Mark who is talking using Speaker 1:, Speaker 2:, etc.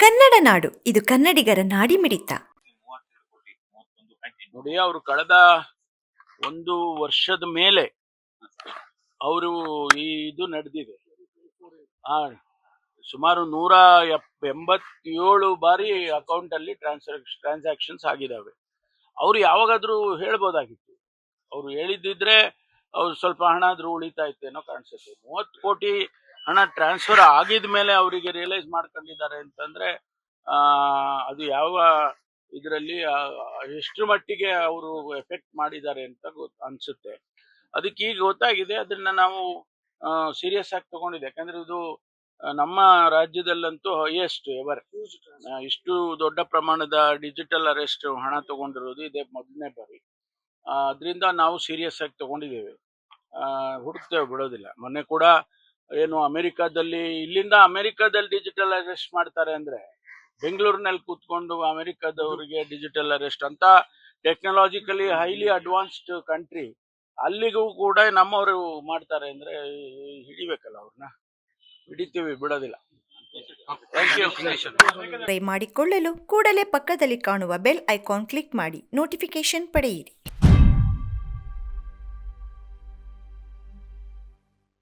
Speaker 1: ಕನ್ನಡ ನಾಡು. ಇದು ಕನ್ನಡಿಗರ ನಾಡಿ ಮಿಡಿತ
Speaker 2: ನೋಡಿ, ಅವರು ಕಳೆದ ಒಂದು ವರ್ಷದ ಮೇಲೆ ಅವರು ಈ ಇದು ನಡೆದಿದೆ. ಸುಮಾರು ನೂರ ಎಂಬತ್ತೇಳು ಬಾರಿ ಅಕೌಂಟ್ ಅಲ್ಲಿ ಟ್ರಾನ್ಸಾಕ್ಷ ಟ್ರಾನ್ಸಾಕ್ಷನ್ಸ್ ಆಗಿದಾವೆ. ಅವ್ರು ಯಾವಾಗಾದ್ರೂ ಹೇಳ್ಬೋದಾಗಿತ್ತು. ಅವ್ರು ಹೇಳಿದ್ದಿದ್ರೆ ಅವ್ರು ಸ್ವಲ್ಪ ಹಣ ಆದ್ರೂ ಉಳಿತಾ ಇತ್ತೇನೋ ಕಾಣಿಸುತ್ತೆ. ಮೂವತ್ತು ಕೋಟಿ ಹಣ ಟ್ರಾನ್ಸ್ಫರ್ ಆಗಿದ ಮೇಲೆ ಅವರಿಗೆ ರಿಯಲೈಸ್ ಮಾಡ್ಕೊಂಡಿದ್ದಾರೆ ಅಂತಂದ್ರೆ ಆ ಅದು ಯಾವ ಇದರಲ್ಲಿ ಎಷ್ಟು ಮಟ್ಟಿಗೆ ಅವರು ಎಫೆಕ್ಟ್ ಮಾಡಿದ್ದಾರೆ ಅಂತ ಅನ್ಸುತ್ತೆ. ಅದಕ್ಕೆ ಈಗ ಗೊತ್ತಾಗಿದೆ ಅದನ್ನ ನಾವು ಸೀರಿಯಸ್ ಆಗಿ ತಗೊಂಡಿದೆ ಯಾಕಂದ್ರೆ ಇದು ನಮ್ಮ ರಾಜ್ಯದಲ್ಲಂತೂ ಹೈಯೆಸ್ಟ್ ಎವರ್ ಇಷ್ಟು ದೊಡ್ಡ ಪ್ರಮಾಣದ ಡಿಜಿಟಲ್ ಅರೆಸ್ಟ್ ಹಣ ತಗೊಂಡಿರೋದು ಇದೇ ಮೊದಲನೇ ಬಾರಿ. ಅದರಿಂದ ನಾವು ಸೀರಿಯಸ್ ಆಗಿ ತಗೊಂಡಿದ್ದೇವೆ. ಹುಡುಕ್ತೇವೆ ಬಿಡೋದಿಲ್ಲ. ಮೊನ್ನೆ ಕೂಡ ಏನು ಅಮೆರಿಕಾದಲ್ಲಿ ಇಲ್ಲಿಂದ ಅಮೆರಿಕಾದಲ್ಲಿ ಡಿಜಿಟಲ್ ಅರೆಸ್ಟ್ ಮಾಡ್ತಾರೆ ಅಂದ್ರೆ ಬೆಂಗಳೂರಿನಲ್ಲಿ ಕೂತ್ಕೊಂಡು ಅಮೆರಿಕದವರಿಗೆ ಡಿಜಿಟಲ್ ಅರೆಸ್ಟ್ ಅಂತ ಟೆಕ್ನಾಲಜಿಕಲಿ ಹೈಲಿ ಅಡ್ವಾನ್ಸ್ಡ್ ಕಂಟ್ರಿ ಅಲ್ಲಿಗೂ ಕೂಡ ನಮ್ಮವರು ಮಾಡ್ತಾರೆ ಅಂದ್ರೆ ಹಿಡಿಬೇಕಲ್ಲ ಅವ್ರನ್ನ. ಹಿಡಿತೀವಿ ಬಿಡೋದಿಲ್ಲ.
Speaker 1: ಮಾಡಿಕೊಳ್ಳಲು ಕೂಡಲೇ ಪಕ್ಕದಲ್ಲಿ ಕಾಣುವ ಬೆಲ್ ಐಕಾನ್ ಕ್ಲಿಕ್ ಮಾಡಿ ನೋಟಿಫಿಕೇಶನ್ ಪಡೆಯಿರಿ.